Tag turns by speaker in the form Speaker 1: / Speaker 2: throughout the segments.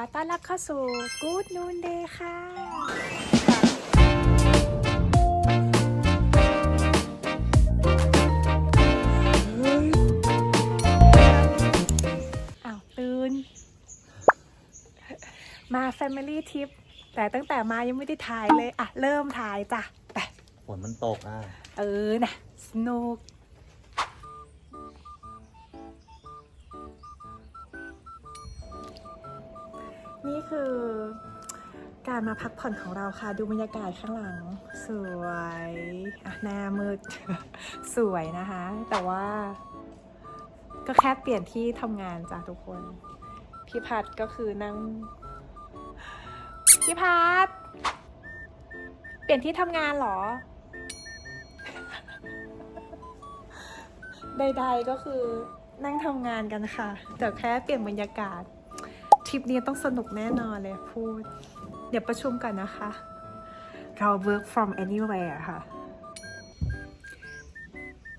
Speaker 1: อต้อนรับเข้าสู่ Good Noon Day ค่ะ อ้าวตื่น มา Family Trip แต่ตั้งแต่มายังไม่ได้ถ่ายเลย อะ เริ่มถ่ายจ้ะไป
Speaker 2: ฝนมันตกอะ
Speaker 1: เออนะสนุก นี่คือการมาพักผ่อนของเราค่ะ ดูบรรยากาศข้างหลัง สวยอะหน้ามืด สวยนะคะ แต่ว่าก็แค่เปลี่ยนที่ทำงานจ้ะทุกคน พี่พัดก็คือนั่ง พี่พัดเปลี่ยนที่ทำงานเหรอ ใดๆก็คือนั่งทำงานกันค่ะ แต่แค่เปลี่ยนบรรยากาศ ทริปนี้ต้องสนุกแน่นอนเลยพูด เดี๋ยวประชุมกันนะคะ เรา work from anywhere ค่ะ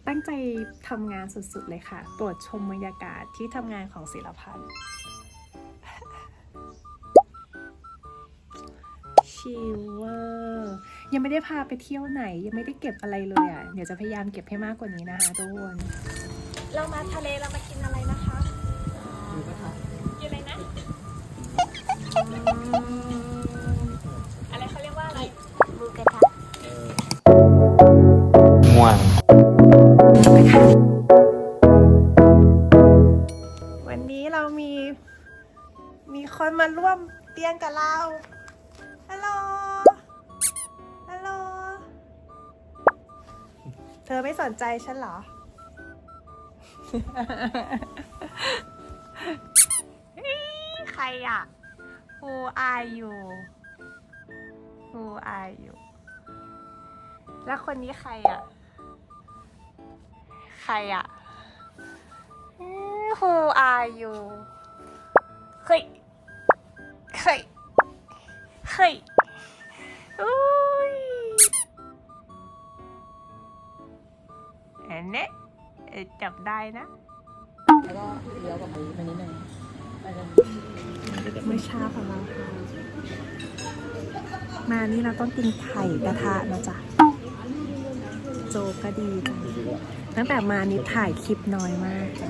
Speaker 1: ตั้งใจทำงานสุดๆเลยค่ะ ตรวจชมบรรยากาศที่ทำงานของศิลพันธ์ชิลเวอร์ยังไม่ได้พาไปเที่ยวไหน ยังไม่ได้เก็บอะไรเลยอะ เดี๋ยวจะพยายามเก็บให้มากกว่านี้นะคะทุกคน เรามาทะเลเรามากินอะไรนะคะ อะไรเขาเรียกว่าอะไร
Speaker 3: หมูกระทะ
Speaker 2: ง่วง
Speaker 1: วันนี้เรามี มีคนมาร่วมเตียงกับเรา ฮัลโหล ฮัลโหล เธอไม่สนใจฉันเหรอ ใครอะ Who are you Who are you แล้วคนนี้ใครอะ ใครอะ Who are you เฮ้ย เฮ้ย เฮ้ยอุ้ยอันเนี้ยเอ่จับได้นะ
Speaker 3: แล้วก็เลี้ยวกับไปมานิดนึง
Speaker 1: มื้อเช้าของเราค่ะมานี่เราต้องกินไข่กระทะนะจ๊ะ โจก็ดีจ้ะตั้งแต่มานี่ถ่ายคลิปน้อยมากจ้ะ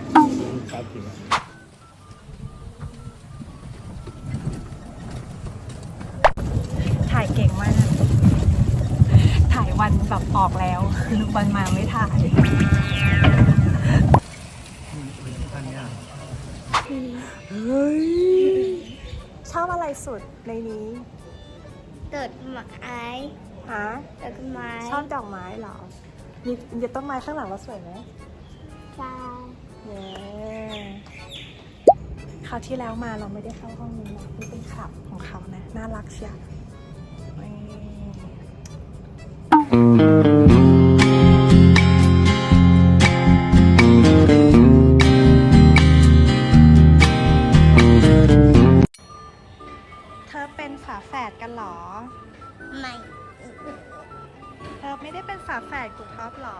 Speaker 1: ถ่ายเก่งมาก ถ่ายวันแบบออกแล้วคือวันมาไม่ถ่าย เฮ้ย ชอบอะไรสุดในนี้
Speaker 3: ต้นไม้
Speaker 1: ฮะ
Speaker 3: ต้นไม้
Speaker 1: ชอบดอกไม้เหรอ มีมีต้นไม้ข้างหลังเราสวยไหม
Speaker 3: ใช่
Speaker 1: เย้คราวที่แล้วมาเราไม่ได้เข้าห้องนี้นะนี่เป็นคลับของเขานะ น่ารักเชียวนี่เเธอไม่ได้เป็นฝาแฝดกูท็อปเหรอ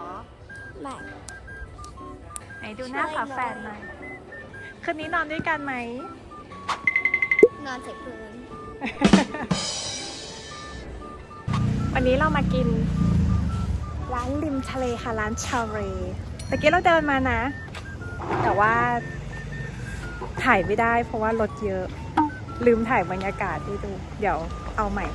Speaker 3: ไม่
Speaker 1: ไหนดูหน้าฝาแฝดหน่อยคืนนี้นอนด้วยกันไหม
Speaker 3: นอนใส่พื้น
Speaker 1: วันนี้เรามากิน ร้านริมทะเลค่ะ ร้านชาเรตะกี้เราเดินมานะ แต่ว่า ถ่ายไม่ได้เพราะว่ารถเยอะ ลืมถ่ายบรรยากาศให้ดู เดี๋ยวเอาใหม่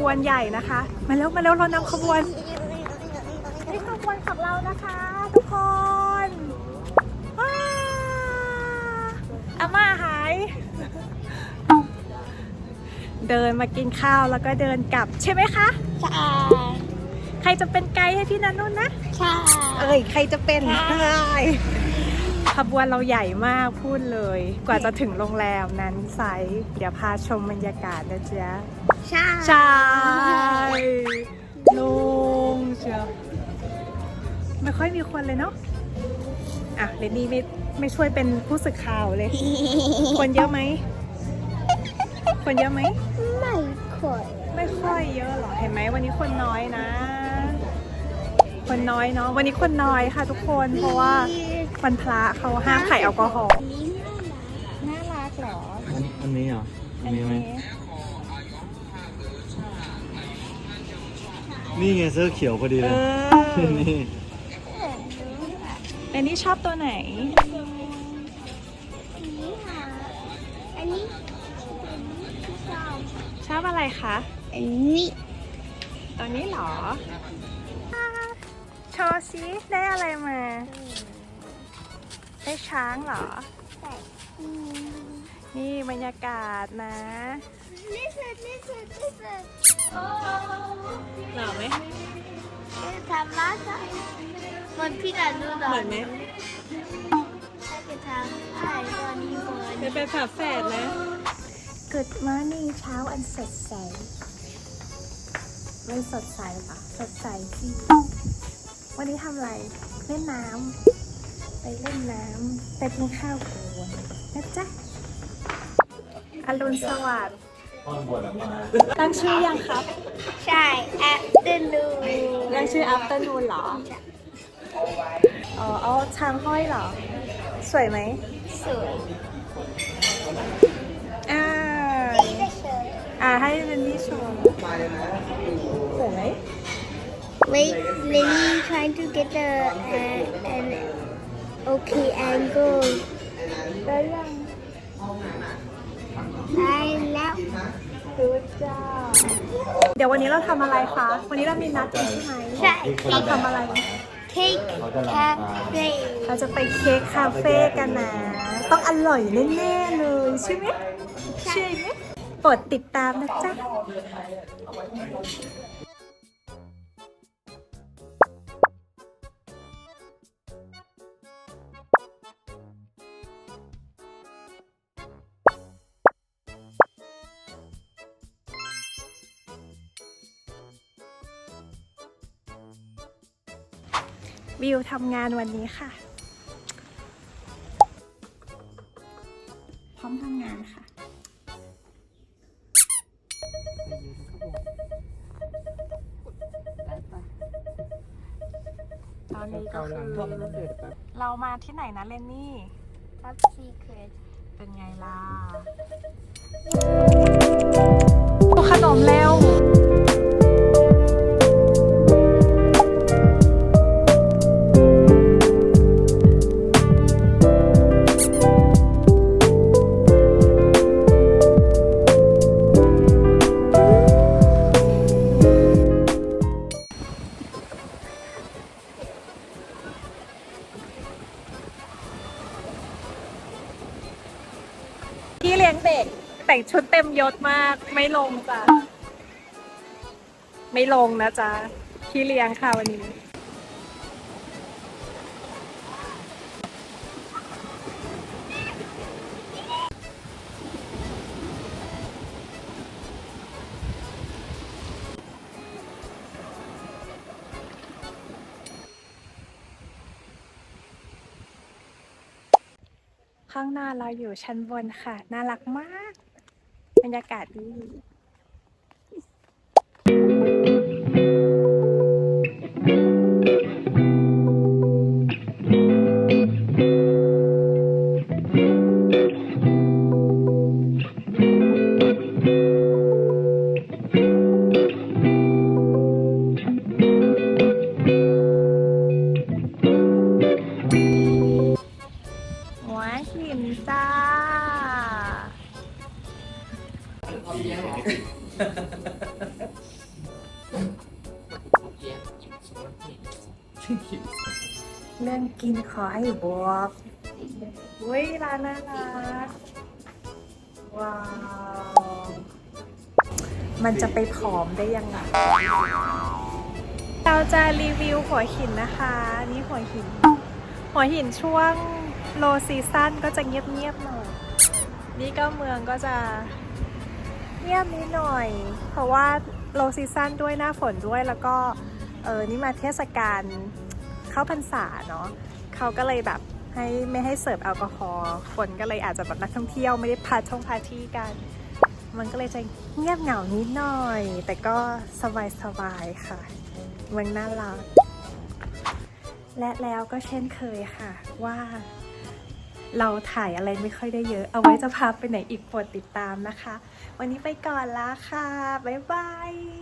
Speaker 1: บวนใหญ่นะคะ มาเร็วมาเร็วเรานำขบวนนี่ขบวนของเรานะคะ ทุกคนว้าอาม่าหาย เดินมากินข้าวแล้วก็เดินกลับใช่ไหมคะ
Speaker 3: ใช่
Speaker 1: ใครจะเป็นไกด์ให้พี่นันนุ่นนะ
Speaker 3: ใช่
Speaker 1: เอ้ยใครจะเป็น
Speaker 3: ใช่
Speaker 1: ใช่ขบวนเราใหญ่มากพูดเลย กว่าจะถึงโรงแรมนั้นไซส์เดี๋ยวพาชมบรรยากาศนะจ๊ะ
Speaker 3: ใช่
Speaker 1: ใช่ลุงเชียวไม่ค่อยมีคนเลยเนาะอะเรนนี่ไม่ไม่ช่วยเป็นผู้สื่อข่าวเลย คนเยอะไหม คนเยอะไหม
Speaker 4: ไม่ค่อย
Speaker 1: ไม่ค่อยเยอะหรอ เห็นไหมวันนี้คนน้อยนะ คนน้อยเนาะ วันนี้คนน้อยค่ะทุกคน เพราะว่าวันพระเขาห้ามขายแอลกอฮอล์
Speaker 4: นี่น่ารัก
Speaker 1: น่ารักเหรอ
Speaker 2: อันอันนี้เหรอ อันนี้ไหม นี่ไงเสื้อเขียวพอดี
Speaker 1: เอ
Speaker 2: เลย
Speaker 1: อ
Speaker 2: นี่
Speaker 1: เรนนี่ชอบตัวไหน
Speaker 4: นี่ค่ะอันนี้อันนี้ที่ชอบ
Speaker 1: ชอบอะไรคะ
Speaker 4: อันนี้
Speaker 1: ตัวนี้เหรอ โชว์ซิได้อะไรมา ได้ช้างเหรอ
Speaker 4: แต่อืม
Speaker 1: นี่บรรยากาศนะ
Speaker 4: listen listen listen
Speaker 1: ห
Speaker 4: เหมือนพี่นันดูหน่อย
Speaker 1: เหมือนไหม
Speaker 4: ถ้าจะทำอะไรตอนนี้เหมือน
Speaker 1: เป็นเป็นฝาแฝดนะ Good morning เช้าอันสดใสไม่สดใสปะสดใสสิวันนี้ทำอะไร เล่นน้ำไปเล่นน้ำไปกินข้าวกันนะจ๊ะอรุณสวัสดิ์
Speaker 2: ตอนบวชแล้วมา
Speaker 1: ตั้งชื่อยังครับ
Speaker 4: ใช่แอปเดิลลู
Speaker 1: ตั้งชื่อ afternoon เหรออ๋อเอาช้างห้อยเหรอ สวยไหม
Speaker 4: สวย
Speaker 1: อ่า
Speaker 4: นี่ก็สวย
Speaker 1: อ่าให้เรนนี่โชว์สวยไหม
Speaker 4: Wait, Lily trying to get the uh, an okay angle.
Speaker 1: ได้ยัง
Speaker 4: ได้แล้ว
Speaker 1: Good job เดี๋ยววันนี้เราทำอะไรคะ วันนี้เรามีนัดกันใช่ไหม
Speaker 4: ใช่
Speaker 1: เราทำอะไร
Speaker 4: Cake
Speaker 2: เขาจะลำคาญ
Speaker 4: cafe
Speaker 1: เราจะไปเค้กคาเฟ่กันนะ ต้องอร่อยแน่ๆเลยใช่ไหมใช่ไหมโปรดติดตามนะจ๊ะ วิวทำงานวันนี้ค่ะ พร้อมทำงานค่ะตอนนี้ก็คือเรามาที่ไหนนะเลนนี่
Speaker 4: Top secret
Speaker 1: เป็นไงล่ะ งเด็ก แต่งชุดเต็มยศมาก ไม่ลงจ้ะ ไม่ลงนะจ๊ะพี่เลี้ยงค่ะวันนี้ ข้างหน้าเราอยู่ชั้นบนค่ะ น่ารักมาก บรรยากาศดี อให้บวกอุ้ยร้านน่ารัก ว้าว มันจะไปผอมได้ยังไงเราจะรีวิวหัวหินนะคะ นี่หัวหิน หัวหินช่วงโลซีซั่นก็จะเงียบๆหน่อย นี่ก็เมืองก็จะเงียบนิดหน่อย เพราะว่าโลซีซั่นด้วยหน้าฝนด้วยแล้วก็ เออนี่มาเทศกาลเข้าพรรษาเนาะ เขาก็เลยแบบให้ไม่ให้เสิร์ฟแอลกอฮอล์คนก็เลยอาจจะแบบนักท่องเที่ยวไม่ได้พาท่องพาร์ตี้กัน มันก็เลยจะเงียบเหงานิดหน่อย แต่ก็สบายสบายๆค่ะ เมืองน่ารักและแล้วก็เช่นเคยค่ะว่าเราถ่ายอะไรไม่ค่อยได้เยอะ เอาไว้จะพาไปไหนอีกโปรดติดตามนะคะ วันนี้ไปก่อนละค่ะ บ๊ายบาย